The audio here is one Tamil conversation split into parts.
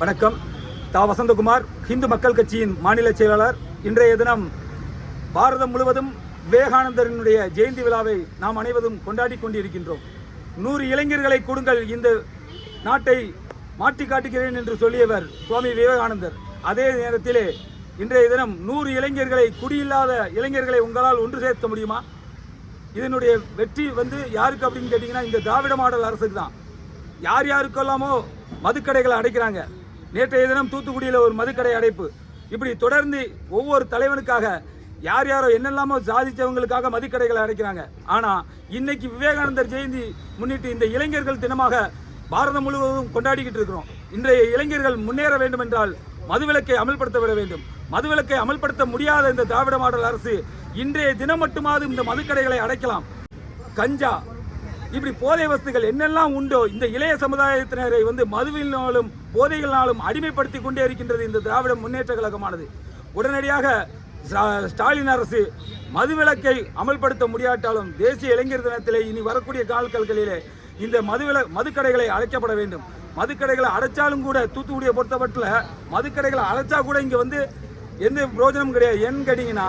வணக்கம். தா. வசந்தகுமார் ஹிந்து மக்கள் கட்சியின் மாநில செயலாளர். இன்றைய தினம் பாரதம் முழுவதும் விவேகானந்தரனுடைய ஜெயந்தி விழாவை நாம் அனைவரும் கொண்டாடி கொண்டிருக்கின்றோம். நூறு இளைஞர்களை கொடுங்கள் இந்த நாட்டை மாற்றி காட்டுகிறேன் என்று சொல்லியவர் சுவாமி விவேகானந்தர். அதே நேரத்திலே இன்றைய தினம் நூறு இளைஞர்களை குடியில்லாத இளைஞர்களை உங்களால் ஒன்று சேர்க்க முடியுமா? இதனுடைய வெற்றி வந்து யாருக்கு அப்படின்னு கேட்டிங்கன்னா இந்த திராவிட மாடல் அரசுக்கு தான். யார் யாருக்கெல்லாமோ மதுக்கடைகளை அடைக்கிறாங்க. நேற்றைய தினம் தூத்துக்குடியில் ஒரு மதுக்கடை அடைப்பு. இப்படி தொடர்ந்து ஒவ்வொரு தலைவனுக்காக யார் யாரோ என்னெல்லாமோ சாதித்தவங்களுக்காக மதுக்கடைகளை அடைக்கிறாங்க. ஆனால் இன்னைக்கு விவேகானந்தர் ஜெயந்தி முன்னிட்டு இந்த இளைஞர்கள் தினமாக பாரதம் முழுவதும் கொண்டாடிக்கிட்டு இருக்கிறோம். இன்றைய இளைஞர்கள் முன்னேற வேண்டும் என்றால் மதுவிலக்கை அமல்படுத்த விட வேண்டும். மதுவிலக்கை அமல்படுத்த முடியாத இந்த திராவிட மாடல் அரசு இன்றைய தினம் மட்டுமாவது இந்த மதுக்கடைகளை அடைக்கலாம். கஞ்சா இப்படி போதை வஸ்துகள் என்னெல்லாம் உண்டோ இந்த இளைய சமுதாயத்தினரை வந்து மதுவினாலும் போதைகளினாலும் அடிமைப்படுத்தி கொண்டே இருக்கின்றது இந்த திராவிட முன்னேற்ற கழகமானது. உடனடியாக ஸ்டாலின் அரசு மதுவிலக்கை அமல்படுத்த முடியாட்டாலும் தேசிய இளைஞர் தினத்திலே இனி வரக்கூடிய காலக்கல்களிலே இந்த மதுவில மதுக்கடைகளை அழைக்கப்பட வேண்டும். மதுக்கடைகளை அடைச்சாலும் கூட தூத்துக்குடியை பொறுத்தமட்டில் மதுக்கடைகளை அடைச்சா கூட இங்கே வந்து எந்த பிரோஜனமும் கிடையாது. ஏன்னு கேட்டிங்கன்னா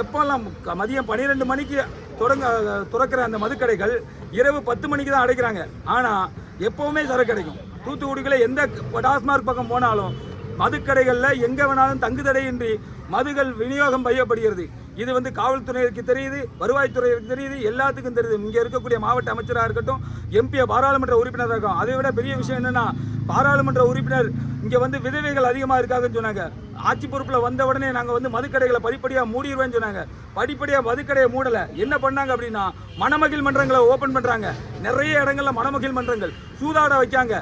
எப்போல்லாம் மதியம் பன்னிரெண்டு மணிக்கு தொடங்க துறக்கிற அந்த மதுக்கடைகள் இரவு பத்து மணிக்கு தான் அடைக்கிறாங்க. ஆனால் எப்போவுமே சரக்கு கிடைக்கும். தூத்துக்குடிக்குள்ளே எந்த டாஸ்மார்க் பக்கம் போனாலும் மதுக்கடைகளில் எங்கே வேணாலும் தங்குதடையின்றி மதுகள் விநியோகம் செய்யப்படுகிறது. இது வந்து காவல்துறையிற்கு தெரியுது வருவாய்த்துறையிற்கு தெரியுது எல்லாத்துக்கும் தெரியுது. இங்கே இருக்கக்கூடிய மாவட்ட அமைச்சராக இருக்கட்டும் எம்பி பாராளுமன்ற உறுப்பினராக இருக்கும் அதை விட பெரிய விஷயம் என்னென்னா பாராளுமன்ற உறுப்பினர் இங்கே வந்து விதவைகள் அதிகமாக இருக்காங்கன்னு சொன்னாங்க. ஆட்சி பொறுப்பில் வந்த உடனே நாங்கள் வந்து மதுக்கடைகளை படிப்படியாக மூடிடுவேன்னு சொன்னாங்க. படிப்படியாக மதுக்கடையை மூடலை. என்ன பண்ணாங்க அப்படின்னா மணமகிழ் மன்றங்களை ஓப்பன் பண்ணுறாங்க நிறைய இடங்களில் மணமகிழ் மன்றங்கள் சூதாட வைக்காங்க.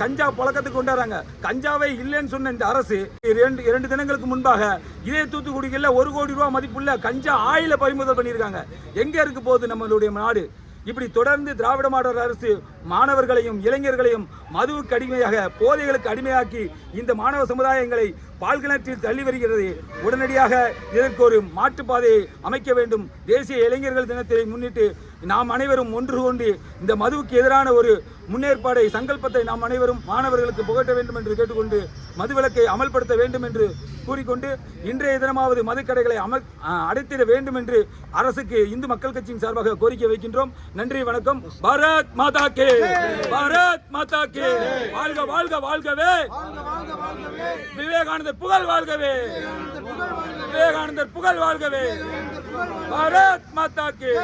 கஞ்சா புழக்கத்துக்கு கொண்டாடுறாங்க. கஞ்சாவே இல்லைன்னு சொன்ன இந்த அரசு இரண்டு இரண்டு தினங்களுக்கு முன்பாக இதே தூத்துக்குடிகளில் ஒரு கோடி ரூபா மதிப்புள்ள கஞ்சா ஆயில பறிமுதல் பண்ணியிருக்காங்க. எங்கே இருக்கு போகுது நம்மளுடைய நாடு? இப்படி தொடர்ந்து திராவிட மாடல் அரசு மாணவர்களையும் இளைஞர்களையும் மதுவுக்கு அடிமையாக போதைகளுக்கு அடிமையாக்கி இந்த மாணவ சமுதாயங்களை பால்கிணற்றில் தள்ளி வருகிறது. உடனடியாக இதற்கு ஒரு மாற்றுப்பாதையை அமைக்க வேண்டும். தேசிய இளைஞர்கள் தினத்தை முன்னிட்டு நாம் அனைவரும் ஒன்று கொண்டு இந்த மதுவுக்கு எதிரான ஒரு முன்னேற்பாடை சங்கல்பத்தை நாம் அனைவரும் மாணவர்களுக்கு புகட்ட வேண்டும் என்று கேட்டுக்கொண்டு மதுவிலக்கை அமல்படுத்த வேண்டும் என்று கூறிக்கொண்டு இன்றைய தினமாவது மதுக்கடைகளை அமல் அடைத்திட வேண்டும் என்று அரசுக்கு இந்து மக்கள் கட்சியின் சார்பாக கோரிக்கை வைக்கின்றோம். நன்றி வணக்கம். பாரத் மாதா கே. பாரத் மாதா கே. வாழ்க வாழ்க வாழ்கவே. விவேகானந்தர் புகழ் வாழ்கவே. விவேகானந்தர் புகழ் வாழ்கவே. பாரத் மாதா கே.